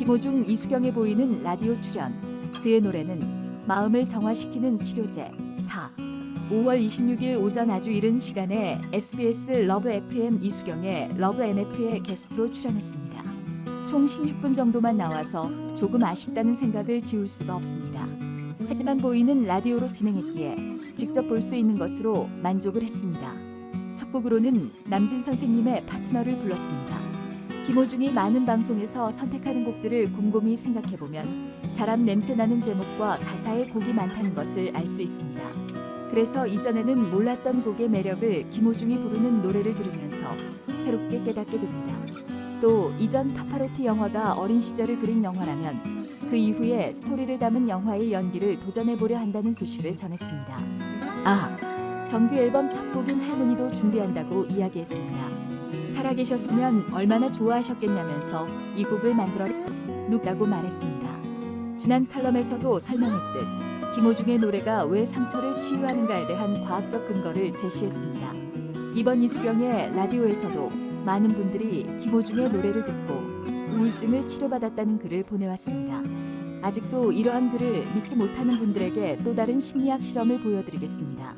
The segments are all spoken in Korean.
김호중 이수경에 보이는 라디오 출연. 그의 노래는 마음을 정화시키는 치료제 4. 5월 26일 오전 아주 이른 시간에 SBS 러브 FM 이수경의 러브 MF에 게스트로 출연했습니다. 총 16분 정도만 나와서 조금 아쉽다는 생각을 지울 수가 없습니다. 하지만 보이는 라디오로 진행했기에 직접 볼 수 있는 것으로 만족을 했습니다. 첫 곡으로는 남진 선생님의 파트너를 불렀습니다. 김호중이 많은 방송에서 선택하는 곡들을 곰곰이 생각해보면 사람 냄새 나는 제목과 가사에 곡이 많다는 것을 알 수 있습니다. 그래서 이전에는 몰랐던 곡의 매력을 김호중이 부르는 노래를 들으면서 새롭게 깨닫게 됩니다. 또 이전 파파로티 영화가 어린 시절을 그린 영화라면 그 이후에 스토리를 담은 영화의 연기를 도전해보려 한다는 소식을 전했습니다. 아, 정규 앨범 첫 곡인 할머니도 준비한다고 이야기했습니다. 살아계셨으면 얼마나 좋아하셨겠냐면서 이 곡을 만들어 눕다고 말했습니다. 지난 칼럼에서도 설명했듯 김호중의 노래가 왜 상처를 치유하는가에 대한 과학적 근거를 제시했습니다. 이번 이수경의 라디오에서도 많은 분들이 김호중의 노래를 듣고 우울증을 치료받았다는 글을 보내왔습니다. 아직도 이러한 글을 믿지 못하는 분들에게 또 다른 심리학 실험을 보여드리겠습니다.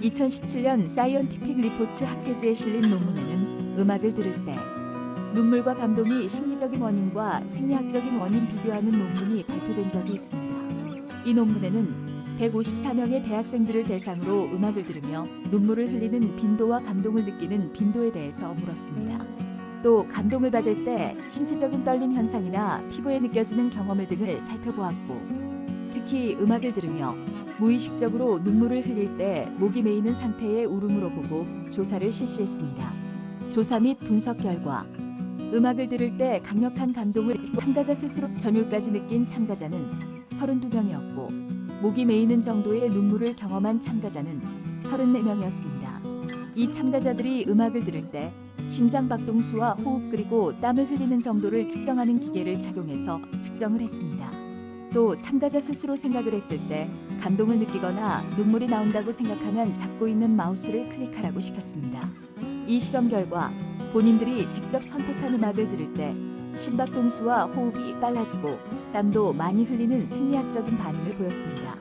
2017년 사이언티픽 리포츠 학회지에 실린 논문에는 음악을 들을 때 눈물과 감동이 심리적인 원인과 생리학적인 원인 비교하는 논문이 발표된 적이 있습니다. 이 논문에는 154명의 대학생들을 대상으로 음악을 들으며 눈물을 흘리는 빈도와 감동을 느끼는 빈도에 대해서 물었습니다. 또 감동을 받을 때 신체적인 떨림 현상이나 피부에 느껴지는 경험을 등을 살펴보았고 특히 음악을 들으며 무의식적으로 눈물을 흘릴 때 목이 메이는 상태의 울음으로 보고 조사를 실시했습니다. 조사 및 분석 결과 음악을 들을 때 강력한 감동을 참가자 스스로 전율까지 느낀 참가자는 32명이었고 목이 메이는 정도의 눈물을 경험한 참가자는 34명이었습니다. 이 참가자들이 음악을 들을 때 심장 박동수와 호흡 그리고 땀을 흘리는 정도를 측정하는 기계를 착용해서 측정을 했습니다. 또 참가자 스스로 생각을 했을 때 감동을 느끼거나 눈물이 나온다고 생각하면 잡고 있는 마우스를 클릭하라고 시켰습니다. 이 실험 결과 본인들이 직접 선택한 음악을 들을 때 심박동수와 호흡이 빨라지고 땀도 많이 흘리는 생리학적인 반응을 보였습니다.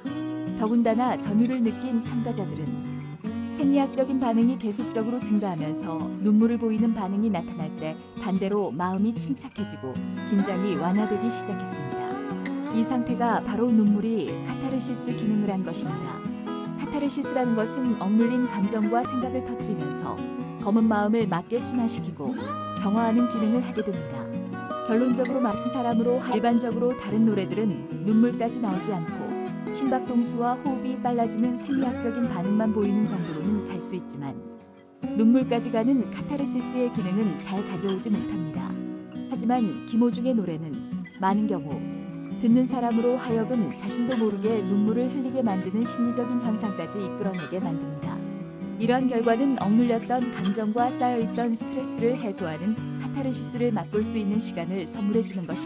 더군다나 전율을 느낀 참가자들은 생리학적인 반응이 계속적으로 증가하면서 눈물을 보이는 반응이 나타날 때 반대로 마음이 침착해지고 긴장이 완화되기 시작했습니다. 이 상태가 바로 눈물이 카타르시스 기능을 한 것입니다. 카타르시스라는 것은 억눌린 감정과 생각을 터뜨리면서 검은 마음을 맞게 순화시키고 정화하는 기능을 하게 됩니다. 결론적으로 맞은 사람으로 일반적으로 다른 노래들은 눈물까지 나오지 않고 심박동수와 호흡이 빨라지는 생리학적인 반응만 보이는 정도로는 갈 수 있지만 눈물까지 가는 카타르시스의 기능은 잘 가져오지 못합니다. 하지만 김호중의 노래는 많은 경우 듣는 사람으로 하여금 자신도 모르게 눈물을 흘리게 만드는 심리적인 현상까지 이끌어내게 만듭니다. 이러한 결과는 억눌렸던 감정과 쌓여있던 스트레스를 해소하는 카타르시스를 맛볼 수 있는 시간을 선물해 주는 것입니다.